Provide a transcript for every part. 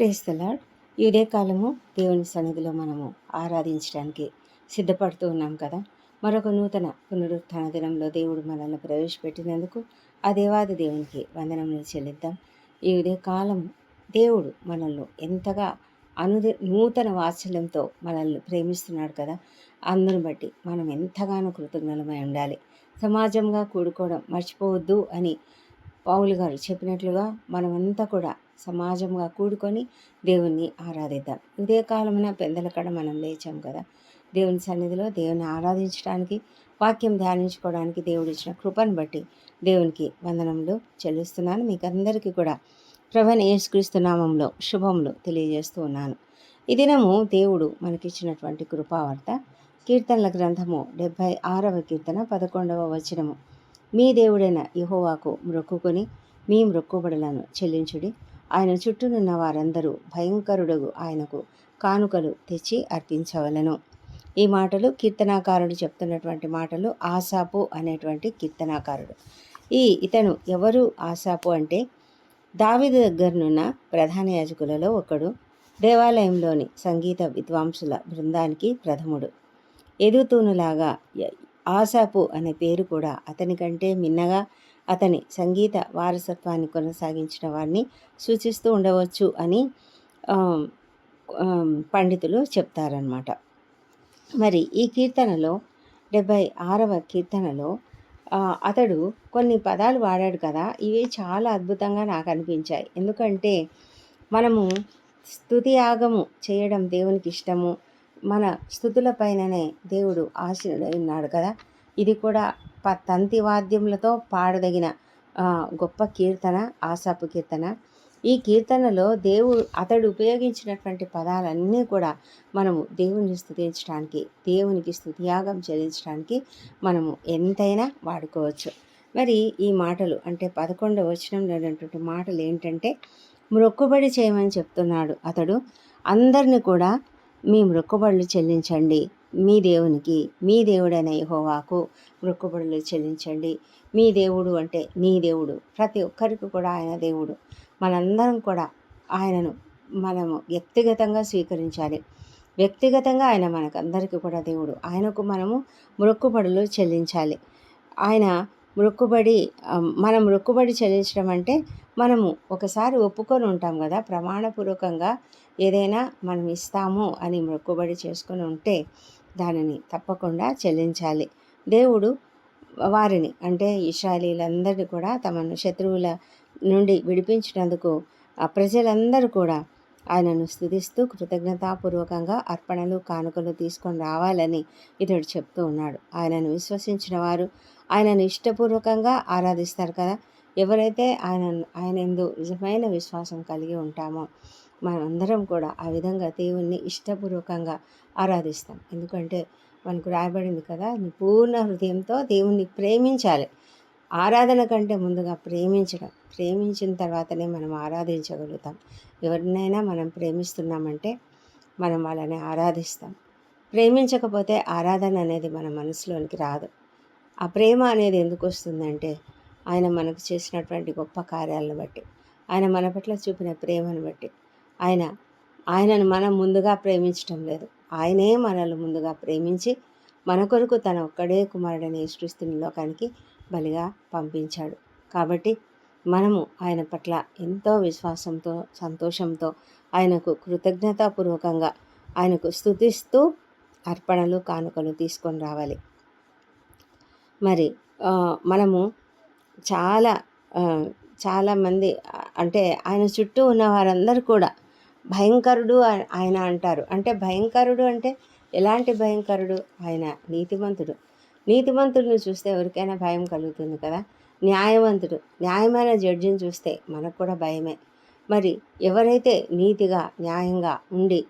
క్రైస్తలాడ్ ఈ ఉదయకాలము దేవుని సన్నిధిలో మనము ఆరాధించడానికి సిద్ధపడుతూ ఉన్నాం కదా. మరొక నూతన పునరుత్థాన దినంలో దేవుడు మనల్ని ప్రవేశపెట్టినందుకు ఆ దేవాది దేవునికి వందనములు చెల్లిద్దాం. ఈ ఉదయకాలం దేవుడు మనల్ని ఎంతగా అనుది నూతన వాత్సల్యంతో మనల్ని ప్రేమిస్తున్నాడు కదా. అందరిని బట్టి మనం ఎంతగానో కృతజ్ఞలమై ఉండాలి. సమాజంగా కూడుకోవడం మర్చిపోవద్దు అని పౌలు గారు చెప్పినట్లుగా మనమంతా కూడా సమాజంగా కూడుకొని దేవుణ్ణి ఆరాధిద్దాం. ఉదయకాలమున పెందల కడ మనం లేచాం కదా. దేవుని సన్నిధిలో దేవుని ఆరాధించడానికి వాక్యం ధ్యానించుకోవడానికి దేవుడు ఇచ్చిన కృపను బట్టి దేవునికి వందనములు చెల్లిస్తున్నాను. మీకు అందరికీ కూడా ప్రవణ యేసుక్రీస్తు నామంలో శుభములు తెలియజేస్తూ ఉన్నాను. ఈ దినము దేవుడు మనకిచ్చినటువంటి కృపావార్త కీర్తనల గ్రంథము డెబ్భై ఆరవ కీర్తన పదకొండవ వచనము. మీ దేవుడైన యహోవాకు మ్రొక్కుకొని మీ మ్రొక్కుబడులను చెల్లించుడి. ఆయన చుట్టూనున్న వారందరూ భయంకరుడగు ఆయనకు కానుకలు తెచ్చి అర్పించవలను. ఈ మాటలు కీర్తనాకారుడు చెప్తున్నటువంటి మాటలు ఆసాపు అనేటువంటి కీర్తనాకారుడు. ఈ ఇతను ఎవరు? ఆసాపు అంటే దావిద దగ్గరనున్న ప్రధాన యాజకులలో ఒకడు. దేవాలయంలోని సంగీత విద్వాంసుల బృందానికి ప్రథముడు. ఎదుతూనులాగా ఆసాపు అనే పేరు కూడా అతనికంటే మిన్నగా అతని సంగీత వారసత్వాన్ని కొనసాగించిన వారిని సూచిస్తూ ఉండవచ్చు అని పండితులు చెప్తారనమాట మరి ఈ కీర్తనలో డెబ్భై ఆరవ కీర్తనలో అతడు కొన్ని పదాలు వాడాడు కదా ఇవి చాలా అద్భుతంగా నాకు అనిపించాయి. ఎందుకంటే మనము స్థుతి యాగము చేయడం దేవునికి ఇష్టము. మన స్థుతుల పైననే దేవుడు ఆశీనుడై ఉన్నాడు కదా. ఇది కూడా తంతి వాద్యములతో పాడదగిన గొప్ప కీర్తన ఆశాపు కీర్తన. ఈ కీర్తనలో దేవుడు అతడు ఉపయోగించినటువంటి పదాలన్నీ కూడా మనము దేవుని స్థుతించడానికి దేవునికి స్థుతియాగం చెల్లించడానికి మనము ఎంతైనా వాడుకోవచ్చు. మరి ఈ మాటలు అంటే పదకొండవ వచనంలో ఉన్నటువంటి మాటలు ఏంటంటే మొక్కుబడి చేయమని చెప్తున్నాడు అతడు. అందరిని కూడా మీ మొక్కుబడులు చెల్లించండి. మీ దేవునికి మీ దేవుడైన యహోవాకు మొక్కుబడులు చెల్లించండి. మీ దేవుడు అంటే నీ దేవుడు. ప్రతి ఒక్కరికి కూడా ఆయన దేవుడు. మనందరం కూడా ఆయనను మనము వ్యక్తిగతంగా స్వీకరించాలి. వ్యక్తిగతంగా ఆయన మనకందరికీ కూడా దేవుడు. ఆయనకు మనము మొక్కుబడులు చెల్లించాలి. ఆయన మొక్కుబడి మనం మొక్కుబడి చెల్లించడం అంటే మనము ఒకసారి ఒప్పుకొని ఉంటాం కదా ప్రమాణపూర్వకంగా ఏదైనా మనం ఇస్తాము అని మొక్కుబడి చేసుకొని ఉంటే దానిని తప్పకుండా చెల్లించాలి. దేవుడు వారిని అంటే ఇషాలీలందరినీ కూడా తమను శత్రువుల నుండి విడిపించినందుకు ఆ ప్రజలందరూ కూడా ఆయనను స్థుతిస్తూ కృతజ్ఞతాపూర్వకంగా అర్పణలు కానుకలు తీసుకొని రావాలని ఇతడు చెప్తూ ఉన్నాడు. ఆయనను విశ్వసించిన వారు ఆయనను ఇష్టపూర్వకంగా ఆరాధిస్తారు కదా. ఎవరైతే ఆయన ఆయన ఎందు నిజమైన విశ్వాసం కలిగి ఉంటామో మనందరం కూడా ఆ విధంగా దేవుణ్ణి ఇష్టపూర్వకంగా ఆరాధిస్తాం. ఎందుకంటే మనకు రాయబడింది కదా పూర్ణ హృదయంతో దేవుణ్ణి ప్రేమించాలి. ఆరాధన కంటే ముందుగా ప్రేమించడం. ప్రేమించిన తర్వాతనే మనం ఆరాధించగలుగుతాం. ఎవరినైనా మనం ప్రేమిస్తున్నామంటే మనం వాళ్ళని ఆరాధిస్తాం. ప్రేమించకపోతే ఆరాధన అనేది మన మనసులోనికి రాదు. ఆ ప్రేమ అనేది ఎందుకు వస్తుందంటే ఆయన మనకు చేసినటువంటి గొప్ప కార్యాలను బట్టి ఆయన మన పట్ల చూపిన ప్రేమను బట్టి. ఆయన ఆయనను మనం ముందుగా ప్రేమించటం లేదు. ఆయనే మనల్ని ముందుగా ప్రేమించి మన కొరకు తన ఒక్కడే కుమారుడని సృష్టిని లోకానికి బలిగా పంపించాడు. కాబట్టి మనము ఆయన పట్ల ఎంతో విశ్వాసంతో సంతోషంతో ఆయనకు కృతజ్ఞతాపూర్వకంగా ఆయనకు స్థుతిస్తూ అర్పణలు కానుకలు తీసుకొని రావాలి. మరి మనము చాలా చాలామంది అంటే ఆయన చుట్టూ ఉన్న వారందరూ కూడా భయంకరుడు ఆయన అంటారు. అంటే భయంకరుడు అంటే ఎలాంటి భయంకరుడు? ఆయన నీతిమంతుడు. నీతిమంతుడిని చూస్తే ఎవరికైనా భయం కలుగుతుంది కదా? న్యాయవంతుడు. న్యాయమైన జడ్జిని చూస్తే మనకు కూడా భయమే. మరి ఎవరైతే నీతిగా న్యాయంగా ఉండి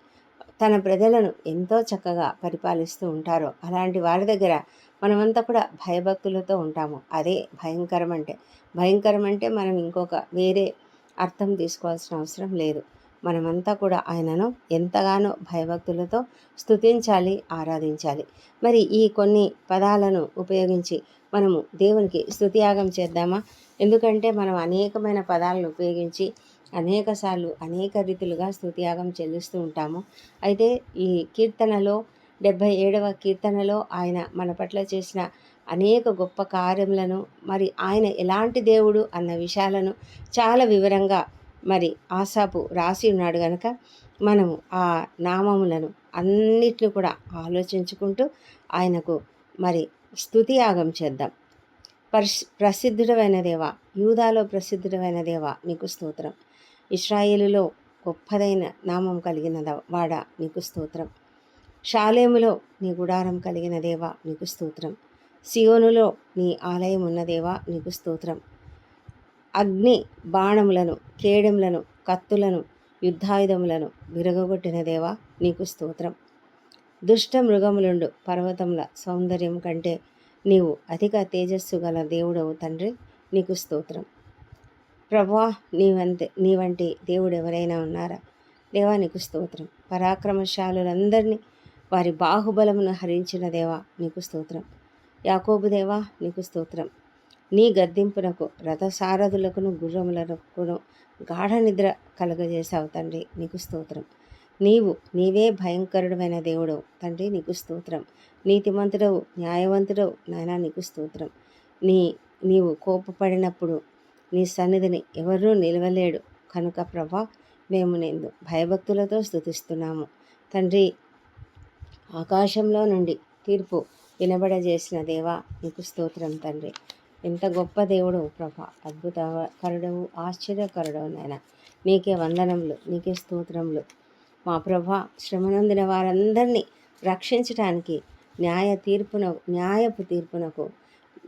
తన ప్రజలను ఎంతో చక్కగా పరిపాలిస్తూ ఉంటారో అలాంటి వారి దగ్గర మనమంతా కూడా భయభక్తులతో ఉంటాము. అదే భయంకరం అంటే భయంకరం అంటే మనం ఇంకొక వేరే అర్థం తీసుకోవాల్సిన అవసరం లేదు. మనమంతా కూడా ఆయనను ఎంతగానో భయభక్తులతో స్థుతించాలి ఆరాధించాలి. మరి ఈ కొన్ని పదాలను ఉపయోగించి మనము దేవునికి స్థుతియాగం చేద్దామా? ఎందుకంటే మనం అనేకమైన పదాలను ఉపయోగించి అనేకసార్లు అనేక రీతులుగా స్తుతియాగం చెల్లిస్తూ ఉంటాము. అయితే ఈ కీర్తనలో డెబ్భై ఏడవ కీర్తనలో ఆయన మన పట్ల చేసిన అనేక గొప్ప కార్యములను మరి ఆయన ఎలాంటి దేవుడు అన్న విషయాలను చాలా వివరంగా మరి ఆసాపు రాసి ఉన్నాడు గనక మనము ఆ నామములను అన్నిటిని కూడా ఆలోచించుకుంటూ ఆయనకు మరి స్తుతి యాగం చేద్దాం. పరిశ్ ప్రసిద్ధుడమైన దేవ యూదాలో ప్రసిద్ధుడమైన దేవ నీకు స్తోత్రం. ఇస్రాయేలులో గొప్పదైన నామం కలిగిన ద- వాడ నీకు స్తోత్రం. షాలేములో నీ గుడారం కలిగిన దేవ నీకు స్తోత్రం. సియోనులో నీ ఆలయం ఉన్న దేవా నీకు స్తోత్రం. అగ్ని బాణములను కేడెములను కత్తులను యుద్ధాయుధములను విరగొట్టిన దేవా నీకు స్తోత్రం. దుష్ట మృగములుండు పర్వతముల సౌందర్యం కంటే నీవు అధిక తేజస్సు గల దేవుడవు తండ్రి నీకు స్తోత్రం. ప్రభా నీ నీవంటి నీ వంటి దేవుడు ఎవరైనా ఉన్నారా? దేవా నీకు స్తోత్రం. పరాక్రమశాలులందరినీ వారి బాహుబలమును హరించిన దేవా నీకు స్తోత్రం. యాకోబు దేవా నీకు స్తోత్రం. నీ గద్దింపునకు రథసారథులకును గుర్రములకును గాఢ నిద్ర కలుగజేసావు తండ్రి నీకు స్తోత్రం. నీవు నీవే భయంకరుడమైన దేవుడవు తండ్రి నీకు స్తోత్రం. నీతిమంతుడవు న్యాయవంతుడవు నాయన నీకు స్తోత్రం. నీ నీవు కోపపడినప్పుడు నీ సన్నిధిని ఎవరూ నిలవలేడు. కనుక ప్రభా మేము నేను భయభక్తులతో స్తుతిస్తున్నాము. తండ్రి ఆకాశంలో నుండి తీర్పు వినబడజేసిన దేవా నీకు స్తోత్రం తండ్రి. ఎంత గొప్ప దేవుడు ప్రభా. అద్భుతకరుడవు ఆశ్చర్యకరుడవు నాయన. నీకే వందనములు నీకే స్తోత్రములు. మా ప్రభా శ్రమనందిన వారందరినీ రక్షించడానికి న్యాయ తీర్పున న్యాయపు తీర్పునకు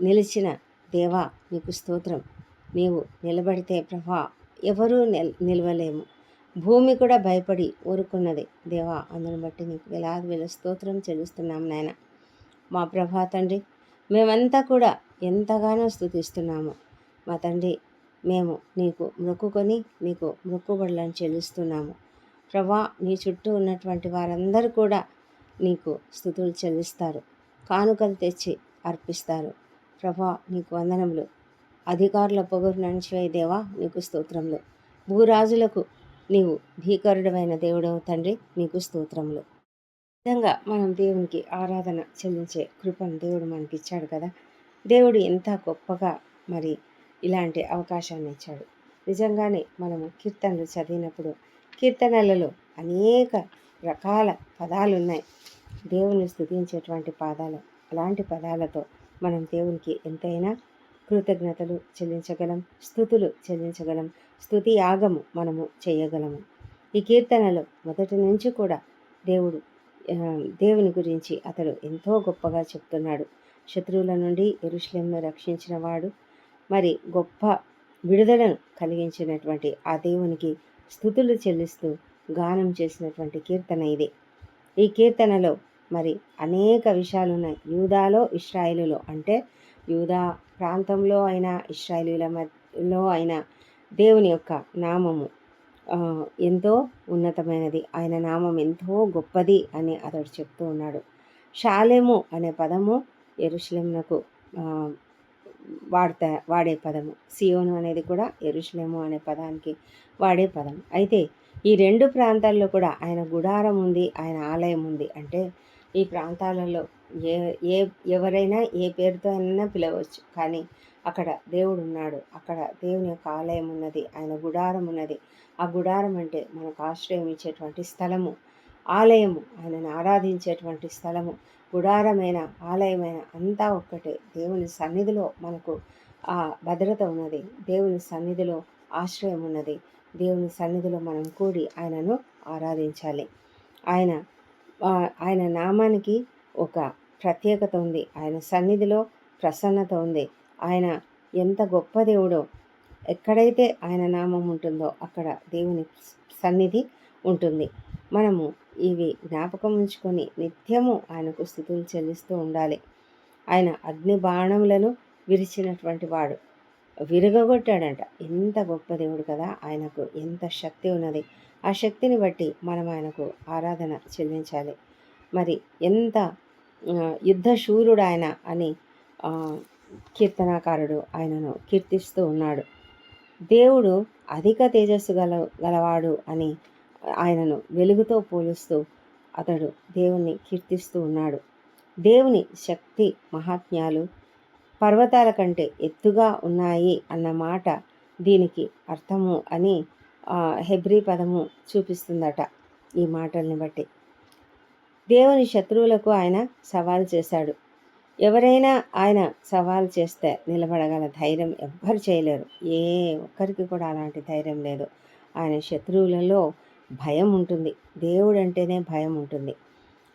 నిలిచిన దేవా నీకు స్తోత్రం. నీవు నిలబడితే ప్రభా ఎవరూ నిల్ నిలవలేము. భూమి కూడా భయపడి ఊరుకున్నది. దేవా అందుని బట్టి నీకు వేలాది వేల స్తోత్రం చెల్లిస్తున్నాం నాయన. మా ప్రభా తండ్రి మేమంతా కూడా ఎంతగానో స్థుతిస్తున్నాము మా తండ్రి మేము నీకు మొక్కుకొని నీకు మొక్కుబడులను చెల్లిస్తున్నాము. ప్రభా నీ చుట్టూ ఉన్నటువంటి వారందరూ కూడా నీకు స్థుతులు చెల్లిస్తారు. కానుకలు తెచ్చి అర్పిస్తారు. ప్రభా నీకు వందనములు. అధికారుల పొగరు నడిచివే దేవా నీకు స్తోత్రములు. భూరాజులకు నీవు భీకరుడమైన దేవుడవు తండ్రి నీకు స్తోత్రములు. విధంగా మనం దేవునికి ఆరాధన చెల్లించే కృపను దేవుడు మనకి ఇచ్చాడు కదా. దేవుడు ఎంత గొప్పగా మరి ఇలాంటి అవకాశాన్ని ఇచ్చాడు. నిజంగానే మనము కీర్తనలు చదివినప్పుడు కీర్తనలలో అనేక రకాల పదాలు ఉన్నాయి. దేవుని స్థుతించేటువంటి పాదాలు అలాంటి పదాలతో మనం దేవునికి ఎంతైనా కృతజ్ఞతలు చెల్లించగలం స్థుతులు చెల్లించగలం స్థుతి యాగము మనము చేయగలము. ఈ కీర్తనలో మొదటి నుంచి కూడా దేవుడు దేవుని గురించి అతడు ఎంతో గొప్పగా చెప్తున్నాడు. శత్రువుల నుండి ఎరుశ్లెంను రక్షించిన వాడు మరి గొప్ప విడుదలను కలిగించినటువంటి ఆ దేవునికి స్థుతులు చెల్లిస్తూ గానం చేసినటువంటి కీర్తన ఇది. ఈ కీర్తనలో మరి అనేక విషయాలు ఉన్నాయి. యూదాలో ఇస్రాయిలులో అంటే యూదా ప్రాంతంలో అయినా ఇస్రాయేలీల మధ్యలో అయినా దేవుని యొక్క నామము ఎంతో ఉన్నతమైనది. ఆయన నామం ఎంతో గొప్పది అని అతడు చెప్తూ ఉన్నాడు. షాలేము అనే పదము ఎరుషలేమునకు వాడతా వాడే పదము. సియోను అనేది కూడా ఎరుషలేము అనే పదానికి వాడే పదం. అయితే ఈ రెండు ప్రాంతాల్లో కూడా ఆయన గుడారం ఉంది ఆయన ఆలయం ఉంది. అంటే ఈ ప్రాంతాలలో ఏ ఏ ఎవరైనా ఏ పేరుతో అయినా పిలవచ్చు. కానీ అక్కడ దేవుడు ఉన్నాడు అక్కడ దేవుని యొక్క ఆలయం ఉన్నది. ఆయన గుడారం ఉన్నది. ఆ గుడారం అంటే మనకు ఆశ్రయం ఇచ్చేటువంటి స్థలము. ఆలయము. ఆయనను ఆరాధించేటువంటి స్థలము. గుడారమైన ఆలయమైన అంతా ఒక్కటే. దేవుని సన్నిధిలో మనకు ఆ భద్రత ఉన్నది. దేవుని సన్నిధిలో ఆశ్రయం ఉన్నది. దేవుని సన్నిధిలో మనం కూడి ఆయనను ఆరాధించాలి. ఆయన ఆయన నామానికి ఒక ప్రత్యేకత ఉంది. ఆయన సన్నిధిలో ప్రసన్నత ఉంది. ఆయన ఎంత గొప్ప దేవుడో ఎక్కడైతే ఆయన నామం ఉంటుందో అక్కడ దేవుని సన్నిధి ఉంటుంది. మనము ఇవి జ్ఞాపకం ఉంచుకొని నిత్యము ఆయనకు స్థుతులు చెల్లిస్తూ ఉండాలి. ఆయన అగ్ని బాణములను విరిచినటువంటి వాడు. విరగొట్టాడంట ఎంత గొప్ప దేవుడు కదా! ఆయనకు ఎంత శక్తి ఉన్నది. ఆ శక్తిని బట్టి మనం ఆయనకు ఆరాధన చెల్లించాలి. మరి ఎంత యుద్ధ శూరుడు ఆయన అని కీర్తనాకారుడు ఆయనను కీర్తిస్తూ ఉన్నాడు. దేవుడు అధిక తేజస్సు గల గలవాడు అని ఆయనను వెలుగుతో పోలుస్తూ అతడు దేవుణ్ణి కీర్తిస్తూ ఉన్నాడు. దేవుని శక్తి మహాత్మ్యాలు పర్వతాల కంటే ఎత్తుగా ఉన్నాయి అన్న మాట దీనికి అర్థము అని హెబ్రి పదము చూపిస్తుందట ఈ మాటల్ని బట్టి. దేవుని శత్రువులకు ఆయన సవాల్ చేశాడు. ఎవరైనా ఆయన సవాల్ చేస్తే నిలబడగల ధైర్యం ఎవ్వరు చేయలేరు. ఏ ఒక్కరికి కూడా అలాంటి ధైర్యం లేదు. ఆయన శత్రువులలో భయం ఉంటుంది. దేవుడు అంటేనే భయం ఉంటుంది.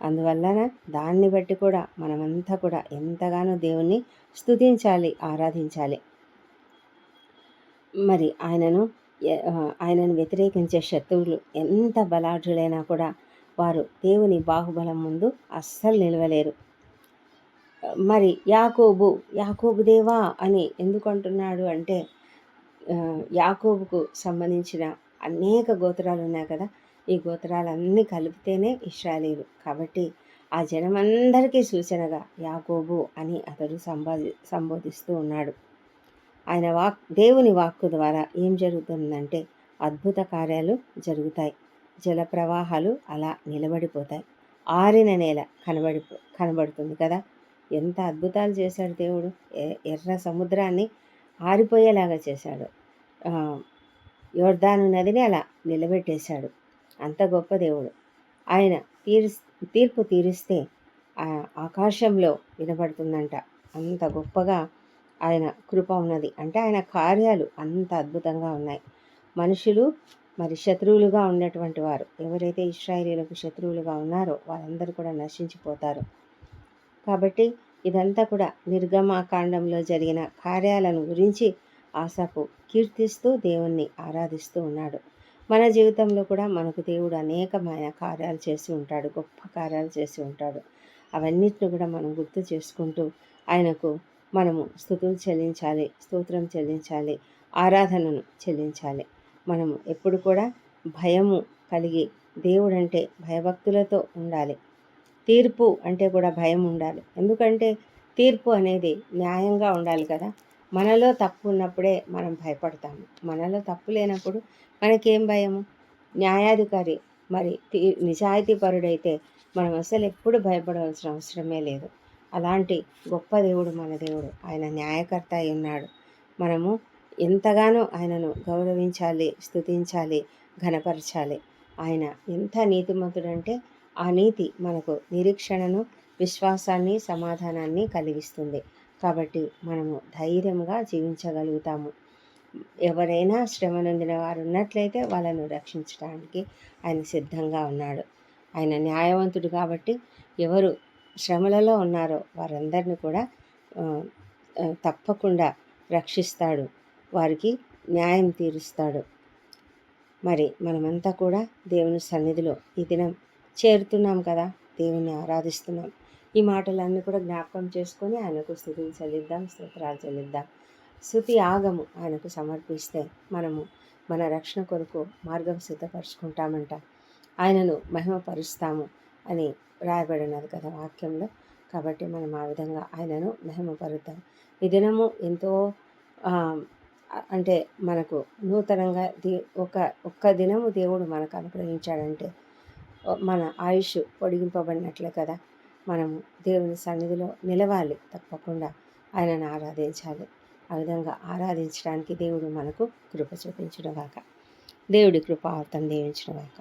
అందువలన దాన్ని బట్టి కూడా మనమంతా కూడా ఎంతగానో దేవుణ్ణి స్తుతించాలి ఆరాధించాలి. మరి ఆయనను ఆయనను వ్యతిరేకించే శత్రువులు ఎంత బలాఢ్యులైనా కూడా వారు దేవుని బాహుబలం ముందు అస్సలు నిలవలేరు. మరి యాకోబు యాకోబు దేవా అని ఎందుకు అంటున్నాడు అంటే యాకోబుకు సంబంధించిన అనేక గోత్రాలు ఉన్నాయి కదా ఈ గోత్రాలన్నీ కలిపితేనే ఇష్రాలీలు కాబట్టి ఆ జనమందరికీ సూచనగా యాకోబు అని అతడు సంబోధి సంబోధిస్తూ ఉన్నాడు. ఆయన వాక్ దేవుని వాక్కు ద్వారా ఏం జరుగుతుందంటే అద్భుత కార్యాలు జరుగుతాయి. జల ప్రవాహాలు అలా నిలబడిపోతాయి. ఆరిన నేల కనబడి కనబడుతుంది కదా. ఎంత అద్భుతాలు చేశాడు దేవుడు. ఎర్ర సముద్రాన్ని ఆరిపోయేలాగా చేశాడు. యోర్ధాను నదిని అలా నిలబెట్టేశాడు. అంత గొప్ప దేవుడు. ఆయన తీరు తీర్పు తీరిస్తే ఆకాశంలో వినబడుతుందంట అంత గొప్పగా ఆయన కృప ఉన్నది. అంటే ఆయన కార్యాలు అంత అద్భుతంగా ఉన్నాయి. మనుషులు మరి శత్రువులుగా ఉన్నటువంటి వారు. ఎవరైతే ఇస్రాయేలీలకు శత్రువులుగా ఉన్నారో వాళ్ళందరూ కూడా నశించిపోతారు. కాబట్టి ఇదంతా కూడా నిర్గమాకాండంలో జరిగిన కార్యాలను గురించి ఆశకు కీర్తిస్తూ దేవుణ్ణి ఆరాధిస్తూ ఉన్నాడు. మన జీవితంలో కూడా మనకు దేవుడు అనేకమైన కార్యాలు చేసి ఉంటాడు గొప్ప కార్యాలు చేసి ఉంటాడు. అవన్నిటిని కూడా మనం గుర్తు చేసుకుంటూ ఆయనకు మనము స్థుతులు చెల్లించాలి స్తోత్రం చెల్లించాలి ఆరాధనను చెల్లించాలి. మనము ఎప్పుడు కూడా భయము కలిగి దేవుడంటే భయభక్తులతో ఉండాలి. తీర్పు అంటే కూడా భయం ఉండాలి. ఎందుకంటే తీర్పు అనేది న్యాయంగా ఉండాలి కదా. మనలో తప్పు ఉన్నప్పుడే మనం భయపడతాము. మనలో తప్పు లేనప్పుడు మనకేం భయము? న్యాయాధికారి మరి నిజాయితీ పరుడైతే మనం అసలు ఎప్పుడు భయపడవలసిన అవసరమే లేదు. అలాంటి గొప్ప దేవుడు మన దేవుడు. ఆయన న్యాయకర్త అయి ఉన్నాడు. మనము ఎంతగానో ఆయనను గౌరవించాలి స్థుతించాలి ఘనపరచాలి. ఆయన ఎంత నీతిమంతుడంటే ఆ నీతి మనకు నిరీక్షణను విశ్వాసాన్ని సమాధానాన్ని కలిగిస్తుంది. కాబట్టి మనము ధైర్యంగా జీవించగలుగుతాము. ఎవరైనా శ్రమ నొందిన వారు ఉన్నట్లయితే వాళ్ళను రక్షించడానికి ఆయన సిద్ధంగా ఉన్నాడు. ఆయన న్యాయవంతుడు కాబట్టి ఎవరు శ్రమలలో ఉన్నారో వారందరిని కూడా తప్పకుండా రక్షిస్తాడు. వారికి న్యాయం తీరుస్తాడు. మరి మనమంతా కూడా దేవుని సన్నిధిలో ఈ దినం చేరుతున్నాం కదా దేవుని ఆరాధిస్తున్నాం. ఈ మాటలన్నీ కూడా జ్ఞాపకం చేసుకొని ఆయనకు స్థుతులు చెల్లిద్దాం స్తోత్రాలు చెల్లిద్దాం. స్థుతి ఆగము ఆయనకు సమర్పిస్తే మనము మన రక్షణ కొరకు మార్గం సిద్ధపరచుకుంటామంట. ఆయనను మహిమపరుస్తాము అని రాయబడినది కదా వాక్యంలో. కాబట్టి మనం ఆ విధంగా ఆయనను మహిమపరుద్దాం. ఈ దినము ఎంతో అంటే మనకు నూతనంగా దే ఒక ఒక్క దినము దేవుడు మనకు అనుగ్రహించాడంటే మన ఆయుష్ పొడిగింపబడినట్లే కదా. మనము దేవుని సన్నిధిలో నిలవాలి తప్పకుండా. ఆయనను ఆరాధించాలి. ఆ విధంగా ఆరాధించడానికి దేవుడు మనకు కృప చూపించడగాక దేవుడి కృప అర్థం దీవించడగాక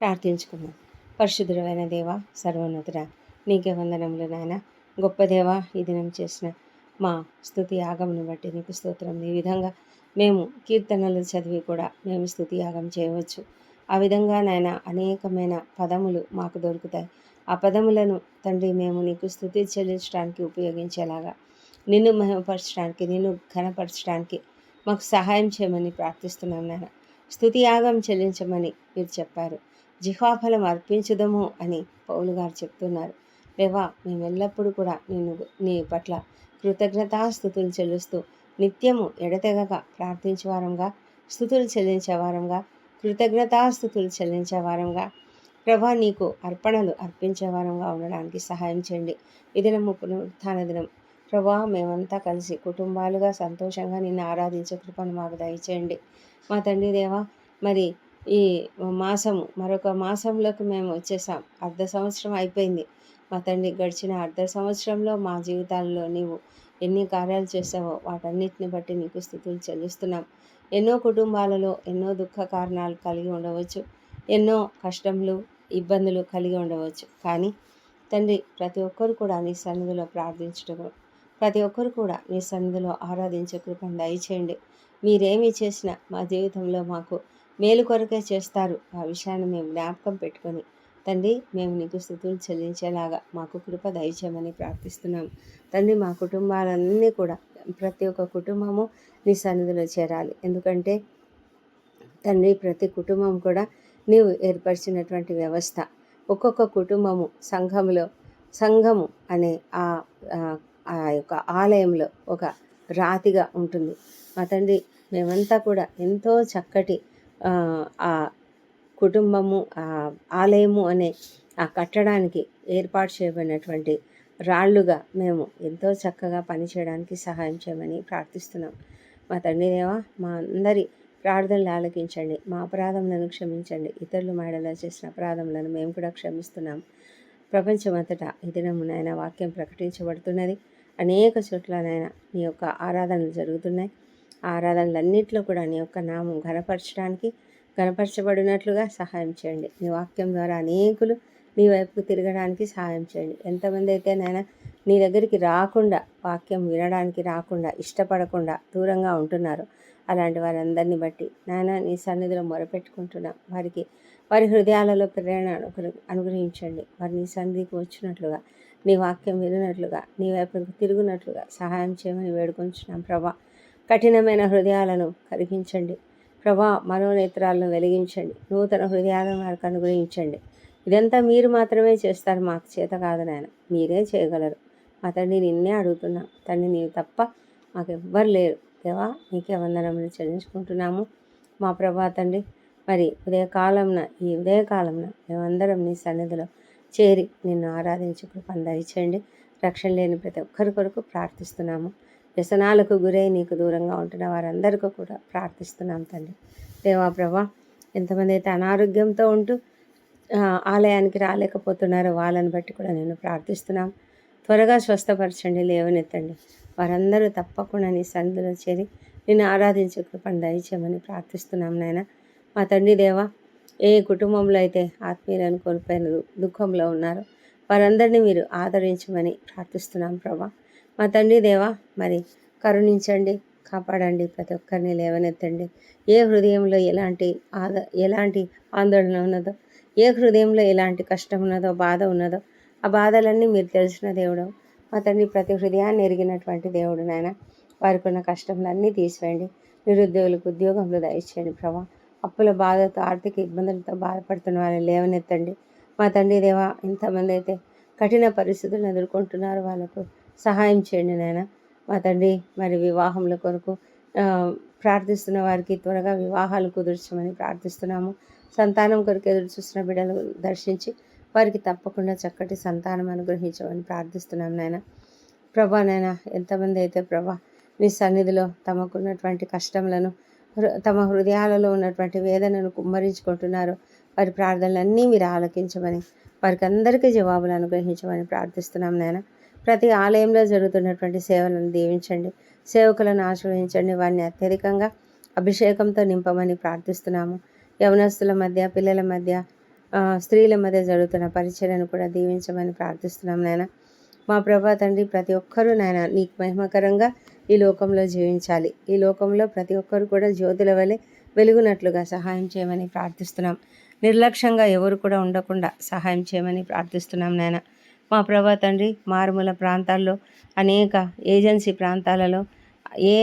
ప్రార్థించుకున్నాం పరిశుద్ధుడమైన దేవ సర్వోన్నతుడ నీకే వందనములు నాయన. గొప్ప దేవ ఈ దినం చేసిన మా స్థుతి యాగమును బట్టి నీకు స్తోత్రం. ఈ విధంగా మేము కీర్తనలు చదివి కూడా మేము స్థుతి యాగం చేయవచ్చు. ఆ విధంగా నాయన అనేకమైన పదములు మాకు దొరుకుతాయి. ఆ పదములను తండ్రి మేము నీకు స్థుతి చెల్లించడానికి ఉపయోగించేలాగా నిన్ను మహిమపరచడానికి నిన్ను ఘనపరచడానికి మాకు సహాయం చేయమని ప్రార్థిస్తున్నాం నాయన. స్థుతి యాగం చెల్లించమని మీరు చెప్పారు. జిహ్వాఫలం అర్పించదము అని పౌలు గారు చెప్తున్నారు. దేవా మేము ఎల్లప్పుడూ కూడా నేను నీ పట్ల కృతజ్ఞతాస్థుతులు చెల్లిస్తూ నిత్యము ఎడతెగక ప్రార్థించేవారంగా స్థుతులు చెల్లించేవారంగా కృతజ్ఞతాస్థుతులు చెల్లించేవారంగా ప్రభా నీకు అర్పణలు అర్పించేవారంగా ఉండడానికి సహాయం చేయండి. ఈ దినము పునరుత్థాన దినం. ప్రభా మేమంతా కలిసి కుటుంబాలుగా సంతోషంగా నిన్ను ఆరాధించే కృపను మాకు దయచేయండి. మా తండ్రి దేవా మరి ఈ మాసము మరొక మాసంలోకి మేము వచ్చేసాం. అర్ధ సంవత్సరం అయిపోయింది. మా తండ్రి గడిచిన అర్ధ సంవత్సరంలో మా జీవితాల్లో నీవు ఎన్ని కార్యాలు చేసావో వాటన్నిటిని బట్టి నీకు స్థితులు చెల్లిస్తున్నాం. ఎన్నో కుటుంబాలలో ఎన్నో దుఃఖ కారణాలు కలిగి ఉండవచ్చు ఎన్నో కష్టములు ఇబ్బందులు కలిగి ఉండవచ్చు. కానీ తండ్రి ప్రతి ఒక్కరు కూడా నీ సన్నిధిలో ప్రార్థించడం ప్రతి ఒక్కరు కూడా నీ సన్నిధిలో ఆరాధించే కృపను దయచేయండి. మీరేమి చేసినా మా జీవితంలో మాకు మేలు కొరకే చేస్తారు. ఆ విషయాన్ని మేము జ్ఞాపకం పెట్టుకొని తండ్రి మేము నీకు స్థుతులు చెల్లించేలాగా మాకు కృప దయచేయమని ప్రార్థిస్తున్నాము తండ్రి మా కుటుంబాలన్నీ కూడా ప్రతి ఒక్క కుటుంబము నీ సన్నిధిలో చేరాలి. ఎందుకంటే తండ్రి ప్రతి కుటుంబం కూడా నీవు ఏర్పరిచినటువంటి వ్యవస్థ. ఒక్కొక్క కుటుంబము సంఘంలో సంఘము అనే ఆ ఆ యొక్క ఆలయంలో ఒక రాతిగా ఉంటుంది. మా తండ్రి మేమంతా కూడా ఎంతో చక్కటి ఆ కుటుంబము ఆలయము అనే ఆ కట్టడానికి ఏర్పాటు చేయబడినటువంటి రాళ్ళుగా మేము ఎంతో చక్కగా పనిచేయడానికి సహాయం చేయమని ప్రార్థిస్తున్నాం. మా తండ్రి దేవ మా అందరి ప్రార్థనలు ఆలకించండి. మా అపరాధములను క్షమించండి. ఇతరులు మేడలో చేసిన అపరాధములను మేము కూడా క్షమిస్తున్నాం. ప్రపంచమంతటా ఈ దినము వాక్యం ప్రకటించబడుతున్నది. అనేక చోట్లనైనా నీ యొక్క ఆరాధనలు జరుగుతున్నాయి. ఆరాధనలన్నింటిలో కూడా నీ యొక్క నామం ఘనపరచడానికి కనపరచబడినట్లుగా సహాయం చేయండి. నీ వాక్యం ద్వారా అనేకులు నీ వైపుకు తిరగడానికి సహాయం చేయండి. ఎంతమంది అయితే నాయన నీ దగ్గరికి రాకుండా వాక్యం వినడానికి రాకుండా ఇష్టపడకుండా దూరంగా ఉంటున్నారు అలాంటి వారందరినీ బట్టి నాయన నీ సన్నిధిలో మొరపెట్టుకుంటున్నాం. వారికి వారి హృదయాలలో ప్రేరణ అనుగ్రహించండి. వారి నీ సన్నిధికి వచ్చినట్లుగా నీ వాక్యం వినట్లుగా నీ వైపుకు తిరుగునట్లుగా సహాయం చేయమని వేడుకొంచున్నాం. ప్రభా కఠినమైన హృదయాలను కరిగించండి. ప్రభా మనోనేత్రాలను వెలిగించండి. నూతన హృదయాలను వారికి అనుగ్రహించండి. ఇదంతా మీరు మాత్రమే చేస్తారు మాకు చేత కాదు నాయన. మీరే చేయగలరు. మా తండ్రి నిన్నే అడుగుతున్నా. తండ్రి నీవు తప్ప మాకెవ్వరు లేరు. దేవా నీకే వందనములు చెల్లించుకుంటున్నాము. మా ప్రభా తండ్రి మరి ఉదయకాలంన ఈ ఉదయకాలంన మేమందరం నీ సన్నిధిలో చేరి నిన్ను ఆరాధించి కృపను దయచేయండి. రక్షణ లేని ప్రతి ఒక్కరి కొరకు ప్రార్థిస్తున్నాము. వ్యసనాలకు గురై నీకు దూరంగా ఉంటున్న వారందరికీ కూడా ప్రార్థిస్తున్నాం తండ్రి. దేవా ప్రభా ఎంతమంది అయితే అనారోగ్యంతో ఉంటూ ఆలయానికి రాలేకపోతున్నారో వాళ్ళని బట్టి కూడా నేను ప్రార్థిస్తున్నాం. త్వరగా స్వస్థపరచండి లేవనెత్తండి వారందరూ తప్పకుండా నీ సన్నిధిలో చేరి నేను ఆరాధించే కృపను దయచేయమని ప్రార్థిస్తున్నాం నాయన. మా తండ్రి దేవ ఏ కుటుంబంలో అయితే ఆత్మీయులను కోల్పోయిన దుఃఖంలో ఉన్నారో వారందరినీ మీరు ఆదరించమని ప్రార్థిస్తున్నాం ప్రభా. మా తండ్రి దేవా మరి కరుణించండి కాపాడండి ప్రతి ఒక్కరిని లేవనెత్తండి. ఏ హృదయంలో ఎలాంటి ఆద ఎలాంటి ఆందోళన ఉన్నదో ఏ హృదయంలో ఎలాంటి కష్టం ఉన్నదో బాధ ఉన్నదో ఆ బాధలన్నీ మీరు తెలిసిన దేవుడు. మా తండ్రి ప్రతి హృదయాన్ని ఎరిగినటువంటి దేవుడు నాయన. వారికి ఉన్న కష్టములన్నీ తీసివేయండి. నిరుద్యోగులకు ఉద్యోగంలో దయచేయండి ప్రభా. అప్పుల బాధతో ఆర్థిక ఇబ్బందులతో బాధపడుతున్న వాళ్ళని లేవనెత్తండి. మా తండ్రి దేవా ఇంతమంది అయితే కఠిన పరిస్థితులను ఎదుర్కొంటున్నారు వాళ్ళకు. సహాయం చేయండి నాయన. మా తండ్రి మరి వివాహముల కొరకు ప్రార్థిస్తున్న వారికి త్వరగా వివాహాలు కుదుర్చమని ప్రార్థిస్తున్నాము. సంతానం కొరకు ఎదురు చూస్తున్న బిడ్డలు దర్శించి వారికి తప్పకుండా చక్కటి సంతానం అనుగ్రహించమని ప్రార్థిస్తున్నాం నాయన. ప్రభా నాయన ఎంతమంది అయితే ప్రభా నీ సన్నిధిలో తమకున్నటువంటి కష్టములను తమ హృదయాలలో ఉన్నటువంటి వేదనను కుమ్మరించుకుంటున్నారు వారి ప్రార్థనలన్నీ మీరు ఆలకించమని వారికి అందరికీ జవాబులు అనుగ్రహించమని ప్రార్థిస్తున్నాం నాయన. ప్రతి ఆలయంలో జరుగుతున్నటువంటి సేవలను దీవించండి. సేవకులను ఆశ్రయించండి వారిని అత్యధికంగా అభిషేకంతో నింపమని ప్రార్థిస్తున్నాము. యవనస్తుల మధ్య పిల్లల మధ్య స్త్రీల మధ్య జరుగుతున్న పరిచయను కూడా దీవించమని ప్రార్థిస్తున్నాం నాయన. మా ప్రభా తండ్రి ప్రతి ఒక్కరూ నాయన నీకు మహిమకరంగా ఈ లోకంలో జీవించాలి. ఈ లోకంలో ప్రతి ఒక్కరు కూడా జ్యోతుల వలె వెలుగునట్లుగా సహాయం చేయమని ప్రార్థిస్తున్నాం. నిర్లక్ష్యంగా ఎవరు కూడా ఉండకుండా సహాయం చేయమని ప్రార్థిస్తున్నాం నాయన. మా ప్రభా తండ్రి మారుమూల ప్రాంతాల్లో అనేక ఏజెన్సీ ప్రాంతాలలో ఏ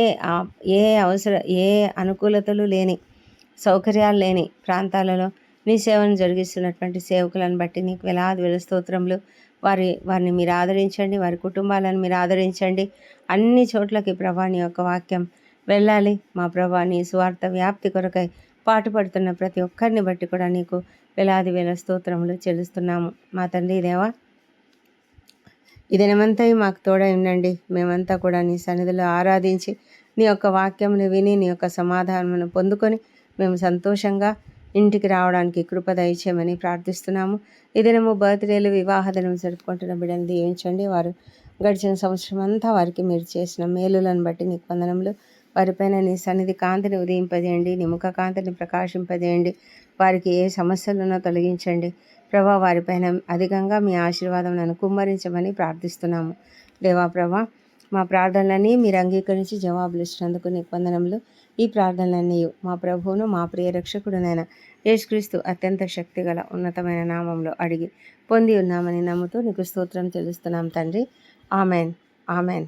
ఏ అవసర ఏ అనుకూలతలు లేని సౌకర్యాలు లేని ప్రాంతాలలో నీ సేవను జరిగిస్తున్నటువంటి సేవకులను బట్టి నీకు వేలాది వేల స్తోత్రములు. వారి వారిని మీరు ఆదరించండి వారి కుటుంబాలను మీరు ఆదరించండి. అన్ని చోట్లకి ప్రభాని యొక్క వాక్యం వెళ్ళాలి. మా ప్రభాని స్వార్థ వ్యాప్తి కొరకై పాటుపడుతున్న ప్రతి ఒక్కరిని బట్టి కూడా నీకు వేలాది వేల స్తోత్రములు చెల్లిస్తున్నాము. మా తండ్రి దేవా ఈ దినమంతా మాకు తోడై ఉండండి. మేమంతా కూడా నీ సన్నిధిలో ఆరాధించి నీ యొక్క వాక్యమును విని నీ యొక్క సమాధానమును పొందుకొని మేము సంతోషంగా ఇంటికి రావడానికి కృప దయచేయమని ప్రార్థిస్తున్నాము. ఈ దినము బర్త్డేలు వివాహ దినం జరుపుకుంటున్న బిడ్డలు దీవించండి. వారు గడిచిన సంవత్సరం అంతా వారికి మీరు చేసిన మేలులను బట్టి నీ వందనములు. వారిపైన నీ సన్నిధి కాంతిని ఉదయింపజేయండి. నీ ముఖ కాంతిని ప్రకాశింపజేయండి. వారికి ఏ సమస్యలున్నా తొలగించండి. ప్రభా వారిపైన అధికంగా మీ ఆశీర్వాదం నన్ను కుమ్మరించమని ప్రార్థిస్తున్నాము. దేవా ప్రభా మా ప్రార్థనలన్నీ మీరు అంగీకరించి జవాబులు ఇచ్చినందుకు నీ వందనములు. ఈ ప్రార్థనలన్నీ మా ప్రభువును మా ప్రియ రక్షకుడునైన యేసుక్రీస్తు అత్యంత శక్తిగల ఉన్నతమైన నామంలో అడిగి పొంది ఉన్నామని నమ్ముతూ నీకు స్తోత్రం తెలుస్తున్నాం తండ్రి. ఆమెన్. ఆమెన్.